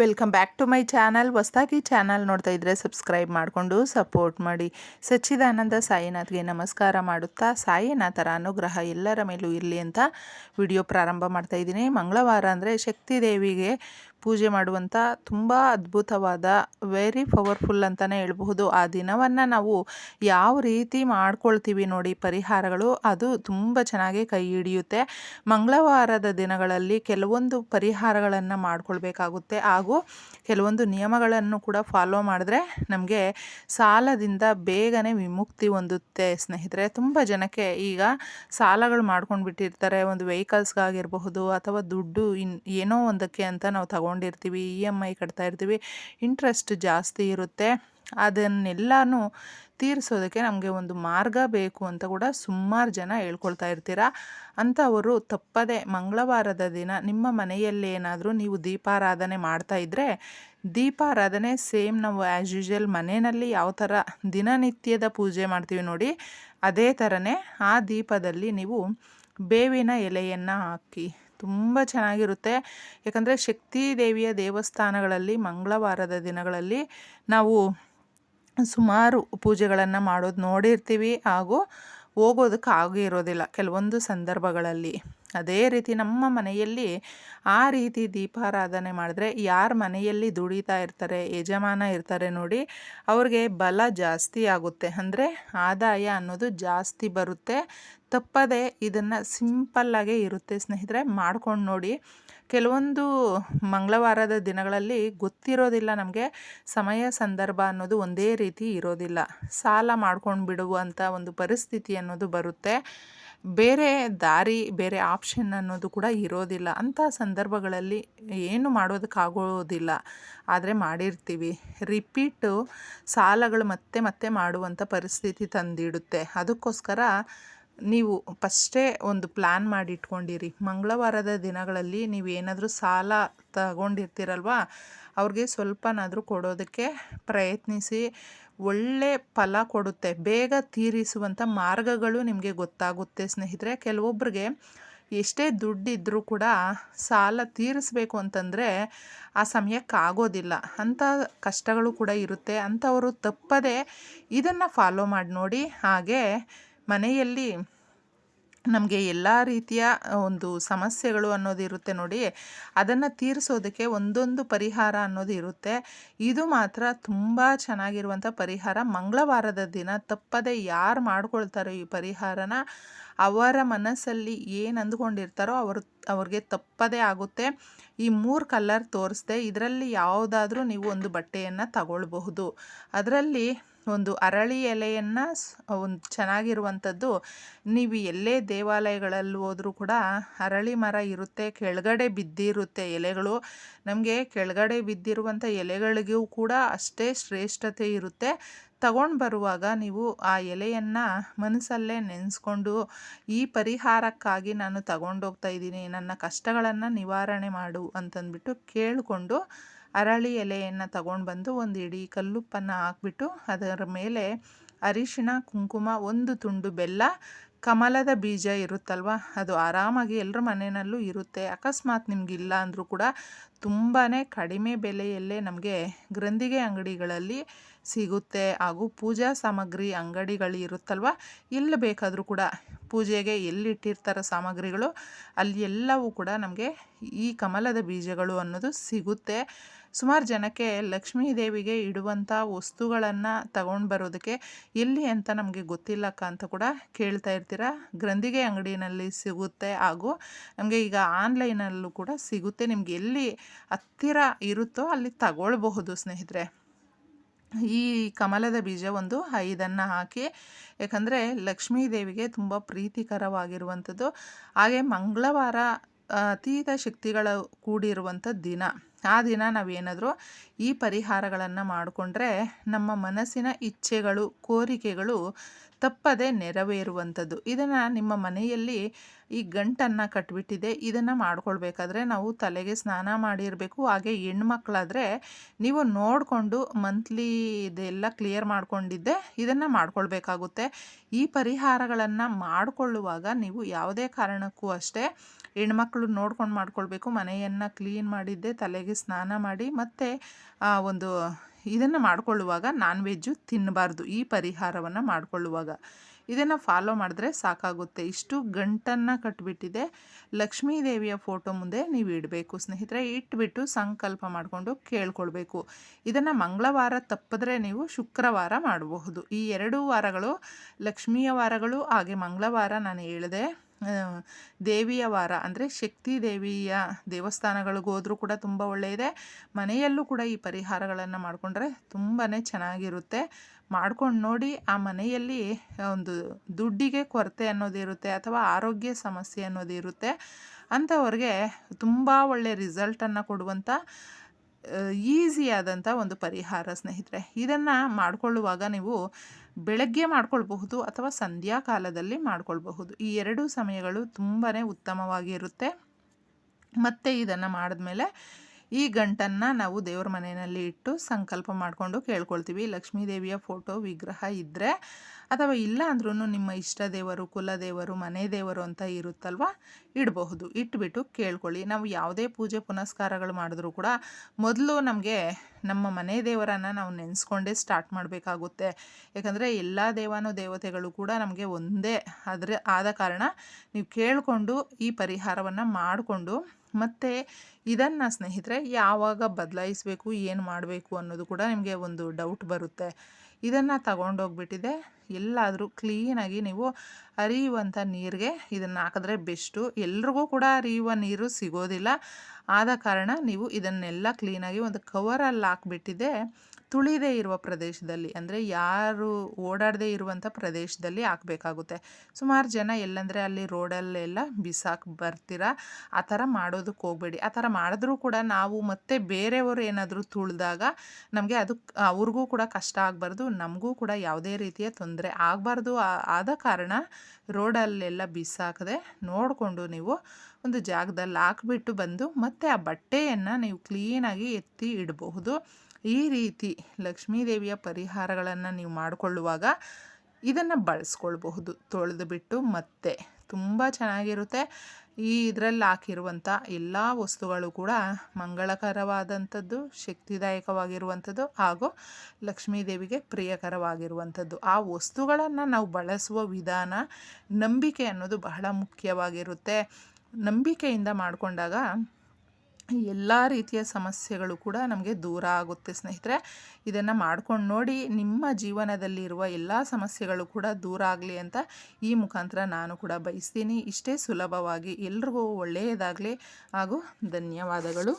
Welcome back to my channel ಹೊಸ್ದಾಗಿ channel ನೋಡ್ತಾ ಇದ್ದರೆ ಸಬ್ಸ್ಕ್ರೈಬ್ ಮಾಡಿಕೊಂಡು ಸಪೋರ್ಟ್ ಮಾಡಿ. ಸಚ್ಚಿದಾನಂದ ಸಾಯಿನಾಥ್ಗೆ ನಮಸ್ಕಾರ ಮಾಡುತ್ತಾ, ಸಾಯಿನಾಥರ ಅನುಗ್ರಹ ಎಲ್ಲರ ಮೇಲೂ ಇರಲಿ ಅಂತ ವಿಡಿಯೋ ಪ್ರಾರಂಭ ಮಾಡ್ತಾ ಇದ್ದೀನಿ. ಮಂಗಳವಾರ ಅಂದರೆ ಶಕ್ತಿ ದೇವಿಗೆ ಪೂಜೆ ಮಾಡುವಂಥ ತುಂಬ ಅದ್ಭುತವಾದ ವೆರಿ ಪವರ್ಫುಲ್ ಅಂತಲೇ ಹೇಳ್ಬಹುದು. ಆ ದಿನವನ್ನು ನಾವು ಯಾವ ರೀತಿ ಮಾಡ್ಕೊಳ್ತೀವಿ ನೋಡಿ ಪರಿಹಾರಗಳು, ಅದು ತುಂಬ ಚೆನ್ನಾಗಿ ಕೈ ಹಿಡಿಯುತ್ತೆ. ಮಂಗಳವಾರದ ದಿನಗಳಲ್ಲಿ ಕೆಲವೊಂದು ಪರಿಹಾರಗಳನ್ನು ಮಾಡಿಕೊಳ್ಬೇಕಾಗುತ್ತೆ. ಹಾಗೂ ಕೆಲವೊಂದು ನಿಯಮಗಳನ್ನು ಕೂಡ ಫಾಲೋ ಮಾಡಿದ್ರೆ ನಮಗೆ ಸಾಲದಿಂದ ಬೇಗನೆ ವಿಮುಕ್ತಿ ಹೊಂದುತ್ತೆ ಸ್ನೇಹಿತರೆ. ತುಂಬ ಜನಕ್ಕೆ ಈಗ ಸಾಲಗಳು ಮಾಡ್ಕೊಂಡು ಬಿಟ್ಟಿರ್ತಾರೆ ಒಂದು ವೆಹಿಕಲ್ಸ್ಗಾಗಿರಬಹುದು ಅಥವಾ ದುಡ್ಡು ಇನ್ ಏನೋ ಒಂದಕ್ಕೆ ಅಂತ ನಾವು ತಗೊಂಡಿರ್ತೀವಿ ಇ ಎಂ ಐ ಕಟ್ತಾ ಇರ್ತೀವಿ ಇಂಟ್ರೆಸ್ಟ್ ಜಾಸ್ತಿ ಇರುತ್ತೆ. ಅದನ್ನೆಲ್ಲನೂ ತೀರಿಸೋದಕ್ಕೆ ನಮಗೆ ಒಂದು ಮಾರ್ಗ ಬೇಕು ಅಂತ ಕೂಡ ಸುಮಾರು ಜನ ಹೇಳ್ಕೊಳ್ತಾ ಇರ್ತೀರ? ಅಂಥವರು ತಪ್ಪದೆ ಮಂಗಳವಾರದ ದಿನ ನಿಮ್ಮ ಮನೆಯಲ್ಲಿ ಏನಾದರೂ ನೀವು ದೀಪಾರಾಧನೆ ಮಾಡ್ತಾ ಇದ್ದರೆ ದೀಪಾರಾಧನೆ ಸೇಮ್ ನಾವು ಆ್ಯಸ್ ಯೂಶುವಲ್ ಮನೆಯಲ್ಲಿ ಯಾವ ಥರ ದಿನನಿತ್ಯದ ಪೂಜೆ ಮಾಡ್ತೀವಿ ನೋಡಿ, ಅದೇ ಥರನೇ ಆ ದೀಪದಲ್ಲಿ ನೀವು ಬೇವಿನ ಎಲೆಯನ್ನು ಹಾಕಿ ತುಂಬ ಚೆನ್ನಾಗಿರುತ್ತೆ. ಯಾಕಂದರೆ ಶಕ್ತಿ ದೇವಿಯ ದೇವಸ್ಥಾನಗಳಲ್ಲಿ ಮಂಗಳವಾರದ ದಿನಗಳಲ್ಲಿ ನಾವು ಸುಮಾರು ಪೂಜೆಗಳನ್ನು ಮಾಡೋದು ನೋಡಿರ್ತೀವಿ ಹಾಗೂ ಹೋಗೋದಕ್ಕೆ ಆಗೇ ಇರೋದಿಲ್ಲ. ಕೆಲವೊಂದು ಸಂದರ್ಭಗಳಲ್ಲಿ. ಅದೇ ರೀತಿ ನಮ್ಮ ಮನೆಯಲ್ಲಿ ಆ ರೀತಿ ದೀಪಾರಾಧನೆ ಮಾಡಿದ್ರೆ ಯಾರ ಮನೆಯಲ್ಲಿ ದುಡಿತಾ ಇರ್ತಾರೆ, ಯಜಮಾನ ಇರ್ತಾರೆ ನೋಡಿ, ಅವ್ರಿಗೆ ಬಲ ಜಾಸ್ತಿ ಆಗುತ್ತೆ. ಅಂದರೆ ಆದಾಯ ಅನ್ನೋದು ಜಾಸ್ತಿ ಬರುತ್ತೆ. ತಪ್ಪದೆ ಇದನ್ನು ಸಿಂಪಲ್ಲಾಗೇ ಇರುತ್ತೆ ಸ್ನೇಹಿತರೆ. ಮಾಡ್ಕೊಂಡು ನೋಡಿ. ಕೆಲವೊಂದು ಮಂಗಳವಾರದ ದಿನಗಳಲ್ಲಿ ಗೊತ್ತಿರೋದಿಲ್ಲ ನಮಗೆ. ಸಮಯ, ಸಂದರ್ಭ ಅನ್ನೋದು ಒಂದೇ ರೀತಿ ಇರೋದಿಲ್ಲ. ಸಾಲ ಮಾಡ್ಕೊಂಡು ಬಿಡುವಂಥ ಒಂದು ಪರಿಸ್ಥಿತಿ ಅನ್ನೋದು ಬರುತ್ತೆ. ಬೇರೆ ದಾರಿ, ಬೇರೆ ಆಪ್ಷನ್ ಅನ್ನೋದು ಕೂಡ ಇರೋದಿಲ್ಲ. ಅಂಥ ಸಂದರ್ಭಗಳಲ್ಲಿ ಏನು ಮಾಡೋದಕ್ಕಾಗೋದಿಲ್ಲ. ಆದರೆ ಮಾಡಿರ್ತೀವಿ. ರಿಪೀಟು ಸಾಲಗಳು ಮತ್ತೆ ಮತ್ತೆ ಮಾಡುವಂಥ ಪರಿಸ್ಥಿತಿ ತಂದಿಡುತ್ತೆ. ಅದಕ್ಕೋಸ್ಕರ ನೀವು ಫಸ್ಟೇ ಒಂದು ಪ್ಲ್ಯಾನ್ ಮಾಡಿ ಇಟ್ಕೊಂಡಿರಿ ಮಂಗಳವಾರದ ದಿನಗಳಲ್ಲಿ ನೀವು ಏನಾದರೂ ಸಾಲ ತಗೊಂಡಿರ್ತೀರಲ್ವ? ಅವ್ರಿಗೆ ಸ್ವಲ್ಪನಾದರೂ ಕೊಡೋದಕ್ಕೆ ಪ್ರಯತ್ನಿಸಿ. ಒಳ್ಳೆ ಫಲ ಕೊಡುತ್ತೆ. ಬೇಗ ತೀರಿಸುವಂಥ ಮಾರ್ಗಗಳು ನಿಮಗೆ ಗೊತ್ತಾಗುತ್ತೆ ಸ್ನೇಹಿತರೆ. ಕೆಲವೊಬ್ಬರಿಗೆ ಎಷ್ಟೇ ದುಡ್ಡಿದ್ರೂ ಕೂಡ ಸಾಲ ತೀರಿಸಬೇಕು ಅಂತಂದರೆ ಆ ಸಮಯಕ್ಕೆ ಆಗೋದಿಲ್ಲ. ಅಂಥ ಕಷ್ಟಗಳು ಕೂಡ ಇರುತ್ತೆ. ಅಂಥವರು ತಪ್ಪದೆ ಇದನ್ನು ಫಾಲೋ ಮಾಡಿ ನೋಡಿ. ಹಾಗೆ ಮನೆಯಲ್ಲಿ ನಮಗೆ ಎಲ್ಲ ರೀತಿಯ ಒಂದು ಸಮಸ್ಯೆಗಳು ಅನ್ನೋದು ಇರುತ್ತೆ ನೋಡಿ, ಅದನ್ನು ತೀರಿಸೋದಕ್ಕೆ ಒಂದೊಂದು ಪರಿಹಾರ ಅನ್ನೋದು ಇರುತ್ತೆ. ಇದು ಮಾತ್ರ ತುಂಬ ಚೆನ್ನಾಗಿರುವಂಥ ಪರಿಹಾರ. ಮಂಗಳವಾರದ ದಿನ ತಪ್ಪದೆ ಯಾರು ಮಾಡ್ಕೊಳ್ತಾರೋ ಈ ಪರಿಹಾರನ, ಅವರ ಮನಸ್ಸಲ್ಲಿ ಏನು ಅಂದ್ಕೊಂಡಿರ್ತಾರೋ ಅವರು, ಅವ್ರಿಗೆ ತಪ್ಪದೇ ಆಗುತ್ತೆ. ಈ ಮೂರು ಕಲರ್ ತೋರಿಸ್ದೆ ಇದರಲ್ಲಿ ಯಾವುದಾದ್ರೂ ನೀವು ಒಂದು ಬಟ್ಟೆಯನ್ನು ತಗೊಳ್ಬಹುದು. ಅದರಲ್ಲಿ ಒಂದು ಅರಳಿ ಎಲೆಯನ್ನು ಒಂದು ಚೆನ್ನಾಗಿರುವಂಥದ್ದು. ನೀವು ಎಲ್ಲೇ ದೇವಾಲಯಗಳಲ್ಲಿ ಹೋದರೂ ಕೂಡ ಅರಳಿ ಮರ ಇರುತ್ತೆ, ಕೆಳಗಡೆ ಬಿದ್ದಿರುತ್ತೆ ಎಲೆಗಳು. ನಮಗೆ ಕೆಳಗಡೆ ಬಿದ್ದಿರುವಂಥ ಎಲೆಗಳಿಗೂ ಕೂಡ ಅಷ್ಟೇ ಶ್ರೇಷ್ಠತೆ ಇರುತ್ತೆ. ತಗೊಂಡು ಬರುವಾಗ ನೀವು ಆ ಎಲೆಯನ್ನು ಮನಸ್ಸಲ್ಲೇ ನೆನೆಸ್ಕೊಂಡು ಈ ಪರಿಹಾರಕ್ಕಾಗಿ ನಾನು ತಗೊಂಡೋಗ್ತಾ ಇದ್ದೀನಿ, ನನ್ನ ಕಷ್ಟಗಳನ್ನು ನಿವಾರಣೆ ಮಾಡು ಅಂತಂದ್ಬಿಟ್ಟು ಕೇಳಿಕೊಂಡು ಅರಳಿ ಎಲೆಯನ್ನು ತಗೊಂಡು ಬಂದು ಒಂದು ಇಡೀ ಕಲ್ಲುಪ್ಪನ್ನು ಹಾಕ್ಬಿಟ್ಟು ಅದರ ಮೇಲೆ ಅರಿಶಿಣ, ಕುಂಕುಮ, ಒಂದು ತುಂಡು ಬೆಲ್ಲ, ಕಮಲದ ಬೀಜ ಇರುತ್ತಲ್ವ, ಅದು ಆರಾಮಾಗಿ ಎಲ್ಲರ ಮನೆಯಲ್ಲೂ ಇರುತ್ತೆ, ಅಕಸ್ಮಾತ್ ನಿಮಗಿಲ್ಲ ಅಂದರೂ ಕೂಡ ತುಂಬಾ ಕಡಿಮೆ ಬೆಲೆಯಲ್ಲೇ ನಮಗೆ ಗ್ರಂಥಿಗೆ ಅಂಗಡಿಗಳಲ್ಲಿ ಸಿಗುತ್ತೆ. ಹಾಗೂ ಪೂಜಾ ಸಾಮಗ್ರಿ ಅಂಗಡಿಗಳು ಇರುತ್ತಲ್ವ? ಎಲ್ಲಿ ಬೇಕಾದರೂ ಕೂಡ ಪೂಜೆಗೆ ಎಲ್ಲಿಟ್ಟಿರ್ತಾರೋ ಸಾಮಗ್ರಿಗಳು, ಅಲ್ಲಿ ಎಲ್ಲವೂ ಕೂಡ ನಮಗೆ ಈ ಕಮಲದ ಬೀಜಗಳು ಅನ್ನೋದು ಸಿಗುತ್ತೆ. ಸುಮಾರು ಜನಕ್ಕೆ ಲಕ್ಷ್ಮೀ ದೇವಿಗೆ ಇಡುವಂಥ ವಸ್ತುಗಳನ್ನು ತಗೊಂಡು ಬರೋದಕ್ಕೆ ಎಲ್ಲಿ ಅಂತ ನಮಗೆ ಗೊತ್ತಿಲ್ಲಕ್ಕ ಅಂತ ಕೂಡ ಕೇಳ್ತಾ ಇರ್ತೀರ? ಗ್ರಂಥಿಗೆ ಅಂಗಡಿನಲ್ಲಿ ಸಿಗುತ್ತೆ. ಹಾಗೂ ನಮಗೆ ಈಗ ಆನ್ಲೈನಲ್ಲೂ ಕೂಡ ಸಿಗುತ್ತೆ. ನಿಮ್ಗೆ ಎಲ್ಲಿ ಹತ್ತಿರ ಇರುತ್ತೋ ಅಲ್ಲಿ ತಗೊಳ್ಬಹುದು ಸ್ನೇಹಿತರೆ. ಈ ಕಮಲದ ಬೀಜ ಒಂದು ಐದನ್ನು ಹಾಕಿ ಯಾಕಂದರೆ ಲಕ್ಷ್ಮೀ ದೇವಿಗೆ ತುಂಬ ಪ್ರೀತಿಕರವಾಗಿರುವಂಥದ್ದು. ಹಾಗೆ ಮಂಗಳವಾರ ಅತೀತ ಶಕ್ತಿಗಳ ಕೂಡಿರುವಂಥ ದಿನ. ಆ ದಿನ ನಾವೇನಾದರೂ ಈ ಪರಿಹಾರಗಳನ್ನು ಮಾಡಿಕೊಂಡ್ರೆ ನಮ್ಮ ಮನಸ್ಸಿನ ಇಚ್ಛೆಗಳು, ಕೋರಿಕೆಗಳು ತಪ್ಪದೆ ನೆರವೇರುವಂಥದ್ದು. ಇದನ್ನು ನಿಮ್ಮ ಮನೆಯಲ್ಲಿ ಈ ಗಂಟನ್ನು ಕಟ್ಬಿಟ್ಟಿದೆ, ಇದನ್ನು ಮಾಡ್ಕೊಳ್ಬೇಕಾದ್ರೆ ನಾವು ತಲೆಗೆ ಸ್ನಾನ ಮಾಡಿರಬೇಕು. ಹಾಗೆ ಹೆಣ್ಮಕ್ಳಾದರೆ ನೀವು ನೋಡಿಕೊಂಡು ಮಂತ್ಲಿ ಇದೆಲ್ಲ ಕ್ಲಿಯರ್ ಮಾಡಿಕೊಂಡಿದ್ದೆ, ಇದನ್ನು ಮಾಡ್ಕೊಳ್ಬೇಕಾಗುತ್ತೆ. ಈ ಪರಿಹಾರಗಳನ್ನು ಮಾಡಿಕೊಳ್ಳುವಾಗ ನೀವು ಯಾವುದೇ ಕಾರಣಕ್ಕೂ ಅಷ್ಟೇ ಹೆಣ್ಮಕ್ಳು ನೋಡ್ಕೊಂಡು ಮಾಡ್ಕೊಳ್ಬೇಕು. ಮನೆಯನ್ನು ಕ್ಲೀನ್ ಮಾಡಿದ್ದೆ, ತಲೆಗೆ ಸ್ನಾನ ಮಾಡಿ, ಮತ್ತು ಒಂದು ಇದನ್ನು ಮಾಡಿಕೊಳ್ಳುವಾಗ ನಾನ್ ವೆಜ್ಜು ತಿನ್ನಬಾರ್ದು ಈ ಪರಿಹಾರವನ್ನು ಮಾಡಿಕೊಳ್ಳುವಾಗ. ಇದನ್ನು ಫಾಲೋ ಮಾಡಿದ್ರೆ ಸಾಕಾಗುತ್ತೆ. ಇಷ್ಟು ಗಂಟನ್ನು ಕಟ್ಬಿಟ್ಟಿದೆ. ಲಕ್ಷ್ಮೀ ದೇವಿಯ ಫೋಟೋ ಮುಂದೆ ನೀವು ಇಡಬೇಕು. ಸ್ನೇಹಿತರೆ, ಇಟ್ಬಿಟ್ಟು ಸಂಕಲ್ಪ ಮಾಡಿಕೊಂಡು ಕೇಳ್ಕೊಳ್ಬೇಕು. ಇದನ್ನು ಮಂಗಳವಾರ ತಪ್ಪಿದ್ರೆ ನೀವು ಶುಕ್ರವಾರ ಮಾಡಬಹುದು. ಈ ಎರಡು ವಾರಗಳು ಲಕ್ಷ್ಮಿಯ ವಾರಗಳು, ಹಾಗೆ ಮಂಗಳವಾರ ನಾನು ಹೇಳಿದೆ. ದೇವಿಯ ವಾರ ಅಂದರೆ ಶಕ್ತಿ ದೇವಿಯ ದೇವಸ್ಥಾನಗಳಿಗೆ ಹೋದ್ರೂ ಕೂಡ ತುಂಬ ಒಳ್ಳೆಯದೆ. ಮನೆಯಲ್ಲೂ ಕೂಡ ಈ ಪರಿಹಾರಗಳನ್ನು ಮಾಡಿಕೊಂಡ್ರೆ ತುಂಬಾ ಚೆನ್ನಾಗಿರುತ್ತೆ. ಮಾಡ್ಕೊಂಡು ನೋಡಿ ಆ ಮನೆಯಲ್ಲಿ ಒಂದು ದುಡ್ಡಿಗೆ ಕೊರತೆ ಅನ್ನೋದಿರುತ್ತೆ ಅಥವಾ ಆರೋಗ್ಯ ಸಮಸ್ಯೆ ಅನ್ನೋದಿರುತ್ತೆ ಅಂಥವ್ರಿಗೆ ತುಂಬ ಒಳ್ಳೆಯ ರಿಸಲ್ಟನ್ನು ಕೊಡುವಂಥ ಈಸಿಯಾದಂಥ ಒಂದು ಪರಿಹಾರ ಸ್ನೇಹಿತರೆ. ಇದನ್ನು ಮಾಡಿಕೊಳ್ಳುವಾಗ ನೀವು ಬೆಳಗ್ಗೆ ಮಾಡ್ಕೊಳ್ಬಹುದು ಅಥವಾ ಸಂಧ್ಯಾ ಕಾಲದಲ್ಲಿ ಮಾಡ್ಕೊಳ್ಬಹುದು. ಈ ಎರಡೂ ಸಮಯಗಳು ತುಂಬಾ ಉತ್ತಮವಾಗಿರುತ್ತೆ ಮತ್ತು ಇದನ್ನು ಮಾಡಿದ್ಮೇಲೆ ಈ ಗಂಟನ್ನು ನಾವು ದೇವ್ರ ಮನೆಯಲ್ಲಿ ಇಟ್ಟು ಸಂಕಲ್ಪ ಮಾಡಿಕೊಂಡು ಕೇಳ್ಕೊಳ್ತೀವಿ. ಲಕ್ಷ್ಮೀದೇವಿಯ ಫೋಟೋ ವಿಗ್ರಹ ಇದ್ದರೆ ಅಥವಾ ಇಲ್ಲ ಅಂದ್ರೂ ನಿಮ್ಮ ಇಷ್ಟ ದೇವರು ಕುಲದೇವರು ಮನೆ ದೇವರು ಅಂತ ಇರುತ್ತಲ್ವ? ಇಡಬಹುದು. ಇಟ್ಬಿಟ್ಟು ಕೇಳ್ಕೊಳ್ಳಿ. ನಾವು ಯಾವುದೇ ಪೂಜೆ ಪುನಸ್ಕಾರಗಳು ಮಾಡಿದ್ರೂ ಕೂಡ ಮೊದಲು ನಮಗೆ ನಮ್ಮ ಮನೆ ದೇವರನ್ನು ನಾವು ನೆನೆಸ್ಕೊಂಡೇ ಸ್ಟಾರ್ಟ್ ಮಾಡಬೇಕಾಗುತ್ತೆ. ಯಾಕಂದರೆ ಎಲ್ಲ ದೇವಾನು ದೇವತೆಗಳು ಕೂಡ ನಮಗೆ ಒಂದೇ ಆದರೆ ಆದ ಕಾರಣ ನೀವು ಕೇಳಿಕೊಂಡು ಈ ಪರಿಹಾರವನ್ನು ಮಾಡಿಕೊಂಡು ಮತ್ತು ಇದನ್ನು ಸ್ನೇಹಿತರೆ ಯಾವಾಗ ಬದಲಾಯಿಸಬೇಕು, ಏನು ಮಾಡಬೇಕು ಅನ್ನೋದು ಕೂಡ ನಿಮಗೆ ಒಂದು ಡೌಟ್ ಬರುತ್ತೆ. ಇದನ್ನು ತಗೊಂಡೋಗ್ಬಿಟ್ಟಿದೆ. ಎಲ್ಲಾದರೂ ಕ್ಲೀನಾಗಿ ನೀವು ಹರಿಯುವಂಥ ನೀರಿಗೆ ಇದನ್ನು ಹಾಕಿದ್ರೆ ಬೆಸ್ಟು. ಎಲ್ರಿಗೂ ಕೂಡ ಹರಿಯುವ ನೀರು ಸಿಗೋದಿಲ್ಲ. ಆದ ಕಾರಣ ನೀವು ಇದನ್ನೆಲ್ಲ ಕ್ಲೀನಾಗಿ ಒಂದು ಕವರಲ್ಲಿ ಹಾಕ್ಬಿಟ್ಟಿದೆ. ತುಳಿದೇ ಇರುವ ಪ್ರದೇಶದಲ್ಲಿ, ಅಂದರೆ ಯಾರು ಓಡಾಡದೇ ಇರುವಂಥ ಪ್ರದೇಶದಲ್ಲಿ ಹಾಕಬೇಕಾಗುತ್ತೆ. ಸುಮಾರು ಜನ ಎಲ್ಲಂದರೆ ಅಲ್ಲಿ ರೋಡಲ್ಲೆಲ್ಲ ಬಿಸಾಕಿ ಬರ್ತೀರಾ? ಆ ಥರ ಮಾಡೋದಕ್ಕೆ ಹೋಗಬೇಡಿ. ಆ ಥರ ಮಾಡಿದ್ರೂ ಕೂಡ ನಾವು ಮತ್ತೆ ಬೇರೆಯವರು ಏನಾದರೂ ತುಳಿದಾಗ ನಮಗೆ ಅದು ಅವ್ರಿಗೂ ಕೂಡ ಕಷ್ಟ ಆಗಬಾರ್ದು, ನಮಗೂ ಕೂಡ ಯಾವುದೇ ರೀತಿಯ ತೊಂದರೆ ಆಗಬಾರ್ದು. ಆದ ಕಾರಣ ರೋಡಲ್ಲೆಲ್ಲ ಬಿಸಾಕದೆ ನೋಡಿಕೊಂಡು ನೀವು ಒಂದು ಜಾಗದಲ್ಲಿ ಹಾಕ್ಬಿಟ್ಟು ಬಂದು ಮತ್ತೆ ಆ ಬಟ್ಟೆಯನ್ನು ನೀವು ಕ್ಲೀನಾಗಿ ಎತ್ತಿ ಇಡಬಹುದು. ಈ ರೀತಿ ಲಕ್ಷ್ಮೀ ದೇವಿಯ ಪರಿಹಾರಗಳನ್ನು ನೀವು ಮಾಡಿಕೊಳ್ಳುವಾಗ ಇದನ್ನು ಬಳಸ್ಕೊಳ್ಬಹುದು. ತೊಳೆದು ಬಿಟ್ಟು ಮತ್ತೆ ತುಂಬ ಚೆನ್ನಾಗಿರುತ್ತೆ. ಈ ಇದರಲ್ಲಿ ಹಾಕಿರುವಂಥ ಎಲ್ಲ ವಸ್ತುಗಳು ಕೂಡ ಮಂಗಳಕರವಾದಂಥದ್ದು, ಶಕ್ತಿದಾಯಕವಾಗಿರುವಂಥದ್ದು ಹಾಗೂ ಲಕ್ಷ್ಮೀ ದೇವಿಗೆ ಪ್ರಿಯಕರವಾಗಿರುವಂಥದ್ದು. ಆ ವಸ್ತುಗಳನ್ನು ನಾವು ಬಳಸುವ ವಿಧಾನ ನಂಬಿಕೆ ಅನ್ನೋದು ಬಹಳ ಮುಖ್ಯವಾಗಿರುತ್ತೆ. ನಂಬಿಕೆಯಿಂದ ಮಾಡಿಕೊಂಡಾಗ ಎಲ್ಲ ರೀತಿಯ ಸಮಸ್ಯೆಗಳು ಕೂಡ ನಮಗೆ ದೂರ ಆಗುತ್ತೆ ಸ್ನೇಹಿತರೆ. ಇದನ್ನು ಮಾಡ್ಕೊಂಡು ನೋಡಿ ನಿಮ್ಮ ಜೀವನದಲ್ಲಿರುವ ಎಲ್ಲ ಸಮಸ್ಯೆಗಳು ಕೂಡ ದೂರ ಆಗಲಿ ಅಂತ ಈ ಮುಖಾಂತರ ನಾನು ಕೂಡ ಬಯಸ್ತೀನಿ. ಇಷ್ಟೇ ಸುಲಭವಾಗಿ ಎಲ್ರಿಗೂ ಒಳ್ಳೆಯದಾಗಲಿ ಹಾಗೂ ಧನ್ಯವಾದಗಳು.